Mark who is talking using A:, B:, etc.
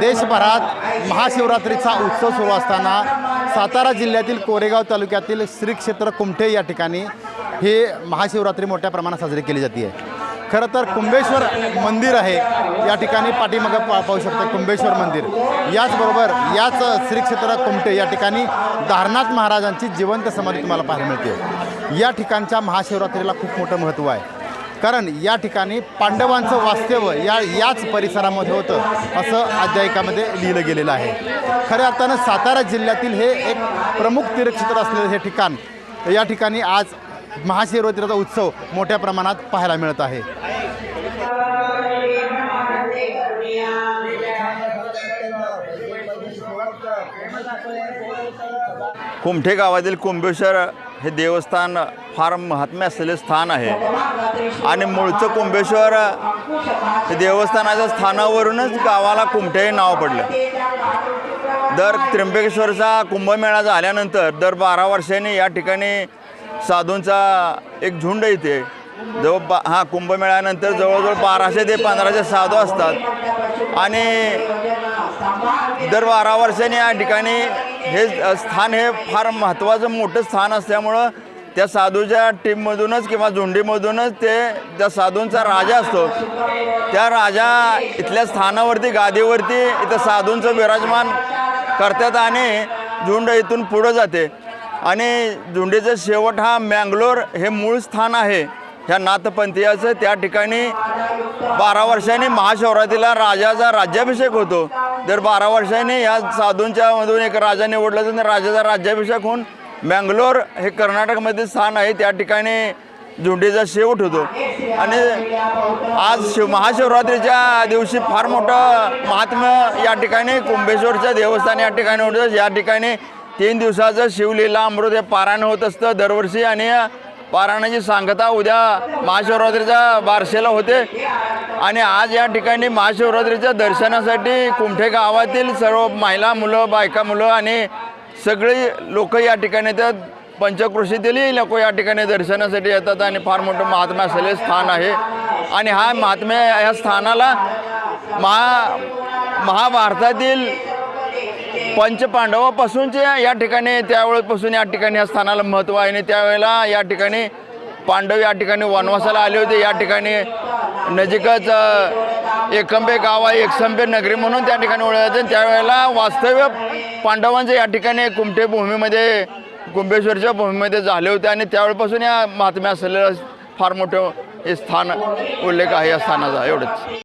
A: देशभरात महाशिवरात्रीचा उत्सव सुरू असताना सातारा जिल्ह्यातील कोरेगाव तालुक्यातील श्री क्षेत्र कुमठे या ठिकाणी ही महाशिवरात्री मोठ्या प्रमाणात साजरी केली जाते. खरं तर कुंभेश्वर मंदिर आहे या ठिकाणी पाठीमागं पा पाहू शकता कुंभेश्वर मंदिर. याचबरोबर याच श्री क्षेत्र कुमटे या ठिकाणी दारनाथ महाराजांची जिवंत समाधी तुम्हाला पाहायला मिळते. या ठिकाणच्या महाशिवरात्रीला खूप मोठं महत्त्व आहे. कारण या ठिकाणी पांडवांचं वास्तव्य या याच परिसरामध्ये होतं असं अध्यायिकामध्ये लिहिलं गेलेलं आहे. खऱ्या अर्थानं सातारा जिल्ह्यातील हे एक प्रमुख तीर्थक्षेत्र असलेलं हे ठिकाण या ठिकाणी आज महाशिवरात्रीचा उत्सव मोठ्या प्रमाणात पाहायला मिळत आहे.
B: कुमठे गावातील कुंभेश्वर हे देवस्थान फार महात्म्य असलेले स्थान आहे. आणि मूळचं कुंभेश्वर हे देवस्थानाच्या स्थानावरूनच गावाला कुमठे हे नाव पडलं. दर त्र्यंबकेश्वरचा कुंभमेळा झाल्यानंतर दर बारा वर्षांनी या ठिकाणी साधूंचा एक झुंड येते जवळ बा हा कुंभमेळ्यानंतर जवळजवळ बाराशे ते पंधराशे साधू असतात. आणि दर बारा वर्षांनी या ठिकाणी हे स्थान हे फार महत्त्वाचं मोठं स्थान असल्यामुळं त्या साधूच्या टीममधूनच किंवा झुंडीमधूनच ते त्या साधूंचा राजा असतो. त्या राजा इथल्या स्थानावरती गादीवरती इथं साधूंचं विराजमान करतात आणि झुंड इथून पुढं जाते. आणि झुंडीचं शेवट हा मँगलोर हे मूळ स्थान आहे. ह्या नाथपंथीयाचं त्या ठिकाणी बारा वर्षांनी महाशिवरात्रीला राजाचा राज्याभिषेक होतो. दर बारा वर्षांनी या साधूंच्या मधून एक राजा निवडला जातो. राजाचा राज्याभिषेक होऊन बँगलोर हे कर्नाटकमध्ये स्थान आहे. त्या ठिकाणी झुंडीचा शेवट होतो आणि आज शिव महाशिवरात्रीच्या दिवशी फार मोठं महात्म्य या ठिकाणी कुंभेश्वरच्या देवस्थान या ठिकाणी होतं. या ठिकाणी तीन दिवसाचं शिवलीला अमृत हे पारायण होत असतं दरवर्षी. आणि पारायणाची सांगता उद्या महाशिवरात्रीच्या बारशेला होते. आणि आज या ठिकाणी महाशिवरात्रीच्या दर्शनासाठी कुमठे गावातील सर्व महिला मुलं बायका मुलं आणि सगळी लोक या ठिकाणी येतात. पंचकृषीतीलही लोक या ठिकाणी दर्शनासाठी येतात आणि फार मोठं महात्मा असलेले स्थान आहे. आणि हा महात्म्य या स्थानाला महा महाभारतातील पंचपांडवापासूनचे या ठिकाणी त्यावेळेपासून या ठिकाणी या स्थानाला महत्त्व आहे. आणि त्यावेळेला या ठिकाणी पांडव या ठिकाणी वनवासाला आले होते. या ठिकाणी नजीकच एकंबे गाव आहे. एकसंबे नगरी म्हणून त्या ठिकाणी ओळखलं जाते. त्यावेळेला वास्तव्य पांडवांचं या ठिकाणी कुमठे भूमीमध्ये कुंभेश्वरच्या भूमीमध्ये झाले होते. आणि त्यावेळेपासून या महात्म्या असलेलं फार मोठं हे स्थान उल्लेख आहे या स्थानाचा. एवढंच.